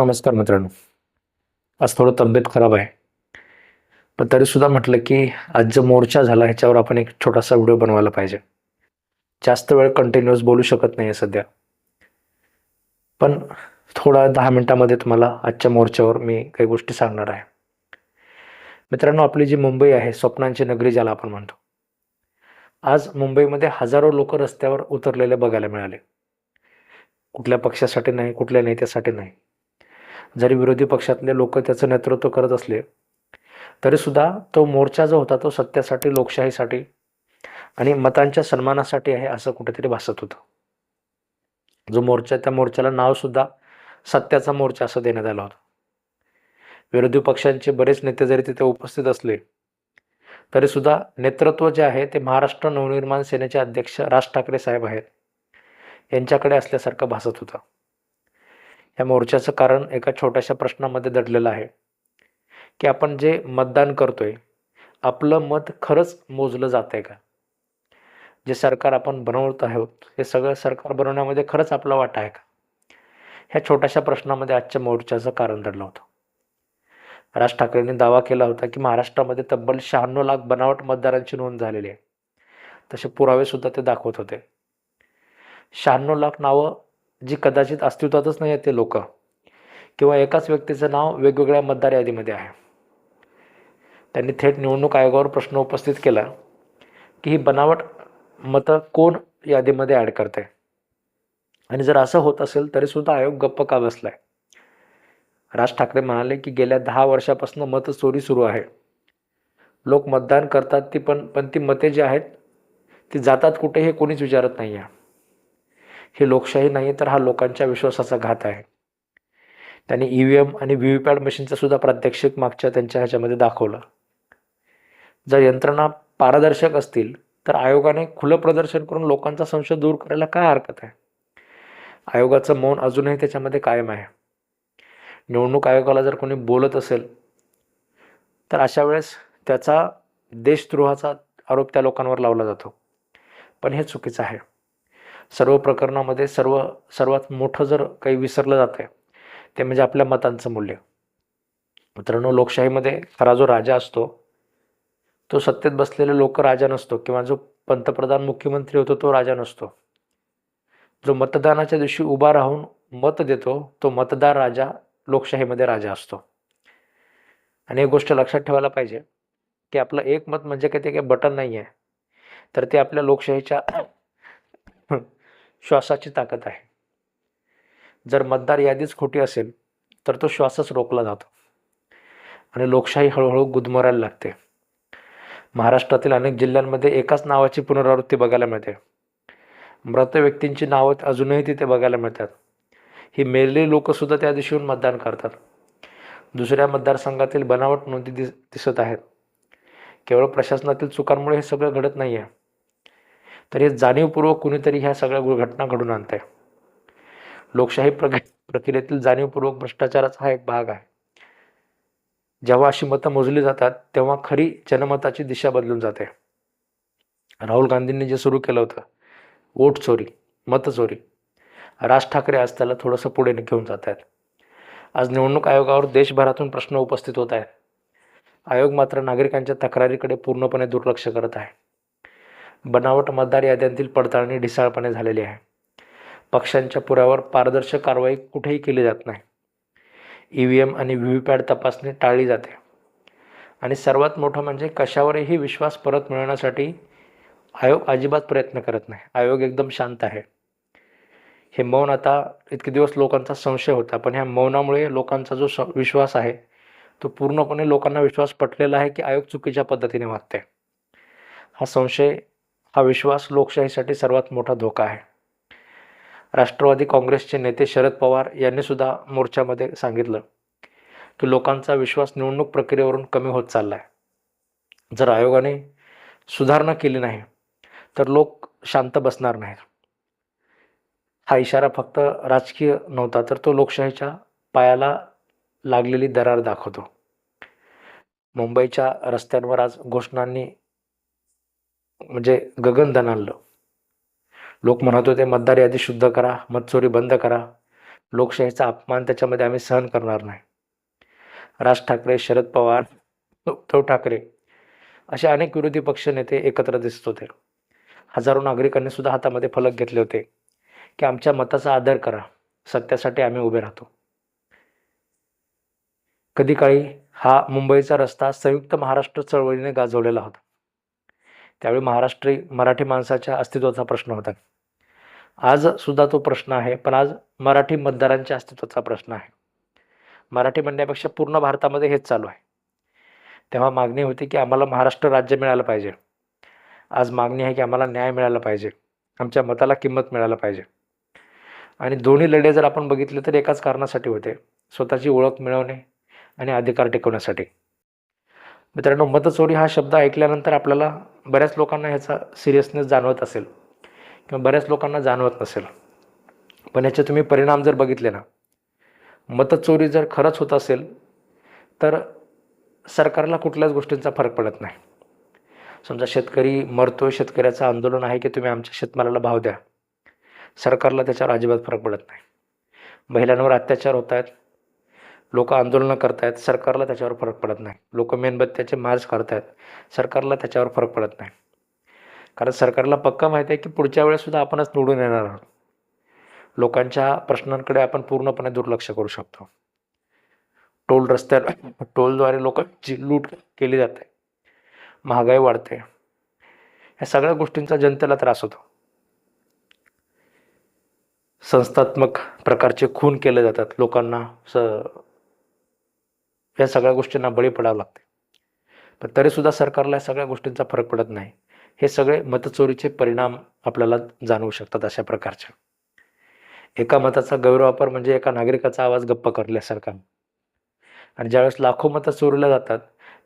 नमस्कार मित्रांनो. आज थोडं तब्येत खराब आहे. पण तरीसुद्धा म्हटलं की आज जो मोर्चा झाला ह्याच्यावर आपण एक छोटासा व्हिडिओ बनवायला पाहिजे. जास्त वेळ कंटिन्युअस बोलू शकत नाही आहे सध्या. पण थोडा दहा मिनटामध्ये तुम्हाला आजच्या मोर्चावर मी काही गोष्टी सांगणार आहे. मित्रांनो आपली जी मुंबई आहे स्वप्नांची नगरी ज्याला आपण म्हणतो. आज मुंबईमध्ये हजारो लोक रस्त्यावर उतरलेले बघायला मिळाले. कुठल्या पक्षासाठी नाही कुठल्या नेत्यासाठी नाही. जरी विरोधी पक्षातले लोक त्याचं नेतृत्व करत असले तरीसुद्धा तो मोर्चा जो होता तो सत्यासाठी लोकशाहीसाठी आणि मतांच्या सन्मानासाठी आहे असं कुठेतरी भासत होतं. जो मोर्चा त्या मोर्चाला नावसुद्धा सत्याचा मोर्चा असं देण्यात आला होता. विरोधी पक्षांचे बरेच नेते जरी तिथे उपस्थित असले तरीसुद्धा नेतृत्व जे आहे ते महाराष्ट्र नवनिर्माण सेनेचे अध्यक्ष राज ठाकरे साहेब आहेत. यांच्याकडे असल्यासारखं भासत होतं. या मोर्चाचं कारण एका छोट्याशा प्रश्नामध्ये दडलेलं आहे. की आपण जे मतदान करतोय आपलं मत खरंच मोजलं जात आहे का? जे सरकार आपण बनवत आहोत हे सगळं सरकार बनवण्यामध्ये खरंच आपला वाटा आहे का? ह्या छोट्याशा प्रश्नामध्ये आजच्या मोर्चाचं कारण दडलं होतं. राज ठाकरेंनी दावा केला होता की महाराष्ट्रामध्ये तब्बल शहाण्णव लाख बनावट मतदारांची नोंद झालेली आहे. तसे पुरावे सुद्धा ते दाखवत होते. शहाण्णव लाख नावं जी कदाचित अस्तित्वातच नाही आहेत ते लोक किंवा एकाच व्यक्तीचं नाव वेगवेगळ्या मतदार यादीमध्ये आहे. त्यांनी थेट निवडणूक आयोगावर प्रश्न उपस्थित केला की ही बनावट मतं कोण यादीमध्ये ॲड करते? आणि जर असं होत असेल तरीसुद्धा आयोग गप्प का बसलाय? राज ठाकरे म्हणाले की गेल्या दहा वर्षापासून मतचोरी सुरू आहे. लोक मतदान करतात ती पण पण ती मते जी आहेत ती जातात कुठे हे कोणीच विचारत नाही आहे ही लोकशाही नाही तर हा लोकांच्या विश्वासाचा घात आहे. त्यांनी ई व्ही एम आणि व्ही व्ही पॅट मशीनचं सुद्धा प्रात्यक्षिक मागच्या त्यांच्या ह्याच्यामध्ये दाखवलं. जर यंत्रणा पारदर्शक असतील तर आयोगाने खुलं प्रदर्शन करून लोकांचा संशय दूर करायला काय हरकत आहे? आयोगाचं मौन अजूनही त्याच्यामध्ये कायम आहे. निवडणूक आयोगाला जर कोणी बोलत असेल तर अशा वेळेस त्याचा देशद्रोहाचा आरोप त्या लोकांवर लावला जातो. पण हे चुकीचं आहे. सर्व प्रकरणामध्ये सर्व सर्वात मोठं जर काही विसरलं जातं आहे ते म्हणजे आपल्या मतांचं मूल्य. मित्रांनो लोकशाहीमध्ये खरा जो राजा असतो तो सत्तेत बसलेले लोक राजा नसतो किंवा जो पंतप्रधान मुख्यमंत्री होतो तो राजा नसतो. जो मतदानाच्या दिवशी उभा राहून मत देतो तो मतदार राजा लोकशाहीमध्ये राजा असतो. आणि एक गोष्ट लक्षात ठेवायला पाहिजे की आपलं एक मत म्हणजे काही ते काही बटन नाही आहे तर ते आपल्या लोकशाहीच्या श्वासाची ताकद आहे. जर मतदार यादीच खोटी असेल तर तो श्वासच रोखला जातो. आणि लोकशाही हळूहळू गुदमरायला लागते. महाराष्ट्रातील अनेक जिल्ह्यांमध्ये एकाच नावाची पुनरावृत्ती बघायला मिळते. मृत व्यक्तींची नावं अजूनही तिथे बघायला मिळतात. ही मेलेली लोकंसुद्धा त्या दिवशी येऊन मतदान करतात. दुसऱ्या मतदारसंघातील बनावट नोंदी दिस दिसत आहेत. केवळ प्रशासनातील चुकांमुळे हे सगळं घडत नाही आहे तर हे जाणीवपूर्वक कुणीतरी ह्या सगळ्या घटना घडून आणत आहे लोकशाही प्रग प्रक्रियेतील जाणीवपूर्वक भ्रष्टाचाराचा हा एक भाग आहे. जेव्हा अशी मतं मोजली जातात तेव्हा खरी जनमताची दिशा बदलून जाते. राहुल गांधींनी जे सुरू केलं होतं वोट चोरी मतचोरी राज ठाकरे आज त्याला थोडंसं पुढे घेऊन जात आहेत. आज निवडणूक आयोगावर देशभरातून प्रश्न उपस्थित होत आहेत. आयोग मात्र नागरिकांच्या तक्रारीकडे पूर्णपणे दुर्लक्ष करत आहे. बनावट मतदार याद्यांतील पडताळणी ढिसाळपणे झालेली आहे. पक्षांच्या पुरावर पारदर्शक कारवाई कुठेही केली जात नाही. ई व्ही एम आणि व्ही व्ही पॅड तपासणी टाळली जाते. आणि सर्वात मोठं म्हणजे कशावरही विश्वास परत मिळवण्यासाठी आयोग अजिबात प्रयत्न करत नाही. आयोग एकदम शांत आहे. हे मौन आता इतके दिवस लोकांचा संशय होता पण ह्या मौनामुळे लोकांचा जो स विश्वास आहे तो पूर्णपणे लोकांना विश्वास पटलेला आहे की आयोग चुकीच्या पद्धतीने वागते हा संशय हा विश्वास लोकशाहीसाठी सर्वात मोठा धोका आहे. राष्ट्रवादी काँग्रेसचे नेते शरद पवार यांनी सुद्धा मोर्चामध्ये सांगितलं की लोकांचा विश्वास निवडणूक प्रक्रियेवरून कमी होत चालला आहे जर आयोगाने सुधारणा केली नाही तर लोक शांत बसणार नाहीत. हा इशारा फक्त राजकीय नव्हता तर तो लोकशाहीच्या पायाला लागलेली दरार दाखवतो. मुंबईच्या रस्त्यांवर आज घोषणांनी म्हणजे गगन दणाणलं लोक म्हणत होते मतदार यादी शुद्ध करा मतचोरी बंद करा. लोकशाहीचा अपमान त्याच्यामध्ये आम्ही सहन करणार नाही. राज ठाकरे शरद पवार उद्धव ठाकरे असे अनेक विरोधी पक्ष नेते एकत्र दिसत होते. हजारो नागरिकांनी सुद्धा हातामध्ये फलक घेतले होते की आमच्या मताचा आदर करा सत्यासाठी आम्ही उभे राहतो. कधी काळी हा मुंबईचा रस्ता संयुक्त महाराष्ट्र चळवळीने गाजवलेला होता. त्यावेळी महाराष्ट्री मराठी माणसाच्या अस्तित्वाचा प्रश्न होता. आज सुद्धा तो प्रश्न आहे पण आज मराठी मतदारांच्या अस्तित्वाचा प्रश्न आहे. मराठी म्हणण्यापेक्षा पूर्ण भारतामध्ये हेच चालू आहे. तेव्हा मागणी होती की आम्हाला महाराष्ट्र राज्य मिळालं पाहिजे. आज मागणी आहे की आम्हाला न्याय मिळाला पाहिजे. आमच्या मताला किंमत मिळायला पाहिजे. आणि दोन्ही लढे जर आपण बघितले तर एकाच कारणासाठी होते. स्वतःची ओळख मिळवणे आणि अधिकार टिकवण्यासाठी. मित्रांनो मतचोरी हा शब्द ऐकल्यानंतर आपल्याला बऱ्याच लोकांना ह्याचा सिरियसनेस जाणवत असेल किंवा बऱ्याच लोकांना जाणवत नसेल. पण याचे तुम्ही परिणाम जर बघितले ना मतचोरी जर खरंच होत असेल तर सरकारला कुठल्याच गोष्टींचा फरक पडत नाही. समजा शेतकरी मरतो शेतकऱ्याचं आंदोलन आहे की तुम्ही आमच्या शेतमालाला भाव द्या सरकारला त्याच्यावर अजिबात फरक पडत नाही. महिलांवर अत्याचार होत आहेत लोक आंदोलनं करत आहेत सरकारला त्याच्यावर फरक पडत नाही. लोक मेणबत्त्याचे मार्च करत आहेत सरकारला त्याच्यावर फरक पडत नाही. कारण सरकारला पक्का माहिती आहे की पुढच्या वेळेससुद्धा आपणच निवडून येणार आहोत. लोकांच्या प्रश्नांकडे आपण पूर्णपणे दुर्लक्ष करू शकतो. टोल रस्त्यावर टोलद्वारे लोकांची लूट केली जाते महागाई वाढते या सगळ्या गोष्टींचा जनतेला त्रास होतो. संस्थात्मक प्रकारचे खून केले जातात. लोकांना स या सगळ्या गोष्टींना बळी पडावं लागते. पण तरीसुद्धा सरकारला या सगळ्या गोष्टींचा फरक पडत नाही. हे सगळे मतचोरीचे परिणाम आपल्याला जाणवू शकतात अशा प्रकारचे. एका मताचा गैरवापर म्हणजे एका नागरिकाचा आवाज गप्प करल्यासारखा आणि ज्यावेळेस लाखो मतं चोरल्या जातात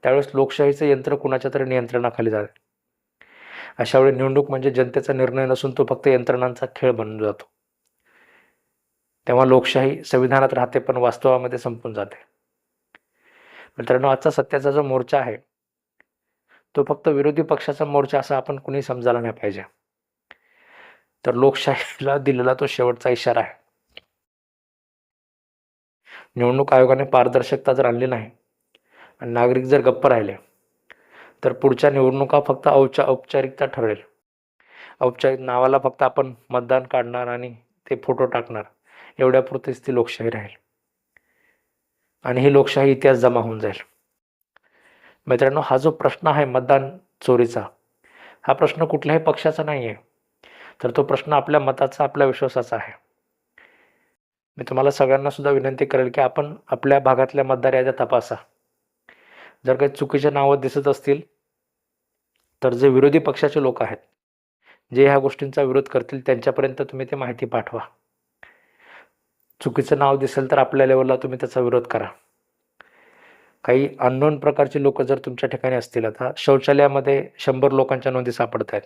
त्यावेळेस लोकशाहीचं यंत्र कुणाच्या तरी नियंत्रणाखाली जाते अशा वेळी निवडणूक म्हणजे जनतेचा निर्णय नसून तो फक्त यंत्रणांचा खेळ बनून जातो. तेव्हा लोकशाही संविधानात राहते पण वास्तवामध्ये संपून जाते. मित्रांनो आजचा सत्याचा जो मोर्चा आहे तो फक्त विरोधी पक्षाचा मोर्चा असा आपण कुणी समजायला नाही पाहिजे. तर लोकशाहीला दिलेला तो शेवटचा इशारा आहे. निवडणूक आयोगाने पारदर्शकता जर आणली नाही आणि नागरिक जर गप्प राहिले तर पुढच्या निवडणुका फक्त औपचा औपचारिकता ठरेल. औपचारिक नावाला फक्त आपण मतदान काढणार आणि ते फोटो टाकणार. एवढ्यापुरतीच ती लोकशाही राहील. आणि ही लोकशाही इतिहास जमा होऊन जाईल. मित्रांनो हा जो प्रश्न आहे मतदान चोरीचा हा प्रश्न कुठल्याही पक्षाचा नाही आहे तर तो प्रश्न आपल्या मताचा आपल्या विश्वासाचा आहे. मी तुम्हाला सगळ्यांना सुद्धा विनंती करेल की आपण आपल्या भागातल्या मतदार याद्या तपासा. जर काही चुकीचे नावं दिसत असतील तर जे विरोधी पक्षाचे लोक आहेत जे ह्या गोष्टींचा विरोध करतील त्यांच्यापर्यंत तुम्ही ते माहिती पाठवा. चुकीचं नाव दिसेल तर आपल्या लेवलला तुम्ही त्याचा विरोध करा. काही अननोन प्रकारचे लोक जर तुमच्या ठिकाणी असतील आता शौचालयामध्ये शंभर लोकांच्या नोंदी सापडत आहेत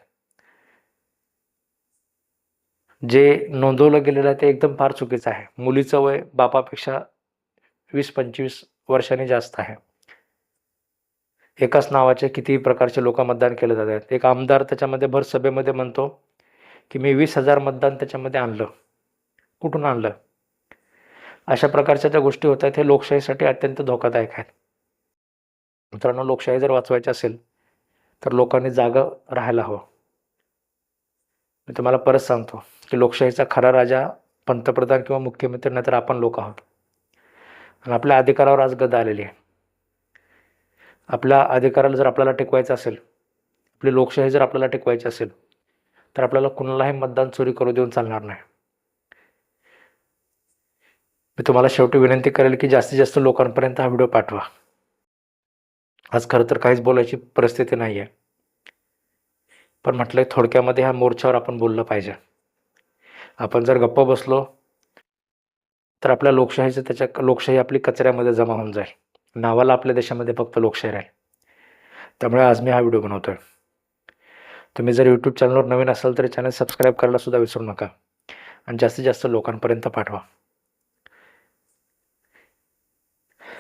जे नोंदवलं गेलेलं आहे ते एकदम फार चुकीचं आहे. मुलीचं वय बापापेक्षा वीस पंचवीस वर्षांनी जास्त आहे. एकाच नावाचे कितीही प्रकारचे लोक मतदान केले जात आहेत. एक आमदार त्याच्यामध्ये भर सभेमध्ये म्हणतो की मी वीस हजार मतदान त्याच्यामध्ये आणलं. कुठून आणलं? अशा प्रकारच्या ज्या गोष्टी होत आहेत हे लोकशाहीसाठी अत्यंत धोकादायक आहेत. मित्रांनो लोकशाही जर वाचवायची असेल तर लोकांनी जागं राहायला हवं. मी तुम्हाला परत सांगतो की लोकशाहीचा खरा राजा पंतप्रधान किंवा मुख्यमंत्री नाही तर आपण लोक आहोत. आणि आपल्या अधिकारावर आज गदा आलेली आहे. आपल्या अधिकाराला जर आपल्याला टिकवायचं असेल आपली लोकशाही जर आपल्याला टिकवायची असेल तर आपल्याला कुणालाही मतदान चोरी करू देऊन चालणार नाही. मी तुम्हाला शेवटी विनंती करेल की जास्तीत जास्त लोकांपर्यंत हा व्हिडिओ पाठवा. आज खरं तर काहीच बोलायची परिस्थिती नाही आहे पण म्हटलं थोडक्यामध्ये ह्या मोर्चावर आपण बोललं पाहिजे. आपण जर गप्प बसलो तर आपल्या लोकशाहीचं त्याच्या लोकशाही आपली कचऱ्यामध्ये जमा होऊन जाईल. नावाला आपल्या देशामध्ये फक्त लोकशाही राहील. त्यामुळे आज मी हा व्हिडिओ बनवतो आहे तुम्ही जर यूट्यूब चॅनलवर नवीन असाल तर चॅनल सबस्क्राईब करायला सुद्धा विसरू नका. आणि जास्तीत जास्त लोकांपर्यंत पाठवा.